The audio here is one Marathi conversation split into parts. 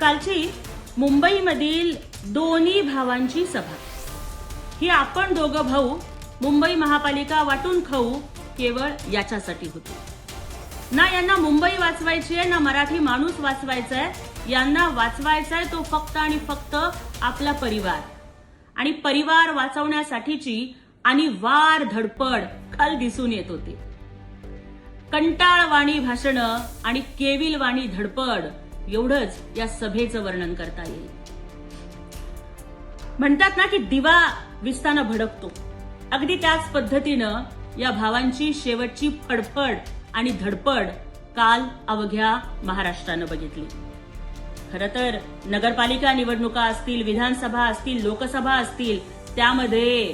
कालची मुंबईमधील दोन्ही भावांची सभा. ही आपण दोघं भाऊ मुंबई महापालिका वाटून खाऊ केवळ याच्यासाठी होती. ना यांना मुंबई वाचवायची आहे ना मराठी माणूस वाचवायचा आहे यांना वाचवायचा आहे तो फक्त आणि फक्त आपला परिवार. आणि परिवार वाचवण्यासाठीची आणि वार धडपड काल दिसून येत होती. कंटाळवाणी भाषणं आणि केविलवाणी धडपड एवढंच या सभेचं वर्णन करता येईल. म्हणतात ना की दिवा विस्ताना भडकतो. अगदी त्याच पद्धतीनं या भावांची शेवटची फडफड आणि धडपड काल अवघ्या महाराष्ट्रानं बघितली. खर तर नगरपालिका निवडणुका असतील विधानसभा असतील लोकसभा असतील त्यामध्ये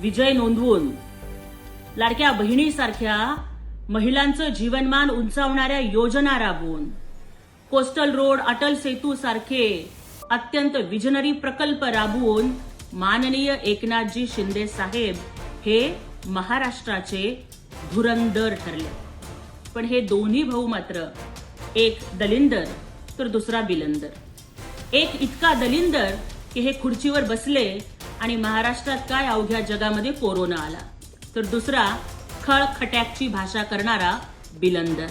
विजय नोंदवून लाडक्या बहिणीसारख्या महिलांचं जीवनमान उंचावणाऱ्या योजना राबवून कोस्टल रोड अटल सेतू सारखे अत्यंत विजनरी प्रकल्प राबवून माननीय एकनाथजी शिंदे साहेब हे महाराष्ट्राचे धुरंदर ठरले. पण हे दोन्ही भाऊ मात्र एक दलिंदर तर दुसरा बिलंदर. एक इतका दलिंदर की हे खुर्चीवर बसले आणि महाराष्ट्रात काय अवघ्या जगामध्ये कोरोना आला. तर दुसरा खळखट्याकची भाषा करणारा बिलंदर.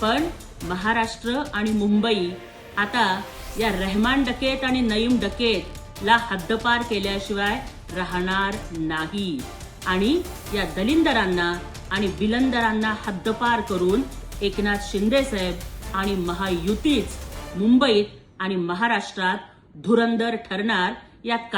पण महाराष्ट्र आणि मुंबई आता या रहमान डकेत आणि नईम डकेत ला हद्दपार केल्याशिवाय राहणार नाही. आणि या दलिंदरांना आणि बिलंदरांना हद्दपार करून एकनाथ शिंदे साहेब आणि महायुतीच मुंबईत आणि महाराष्ट्रात धुरंदर ठरणार यात काही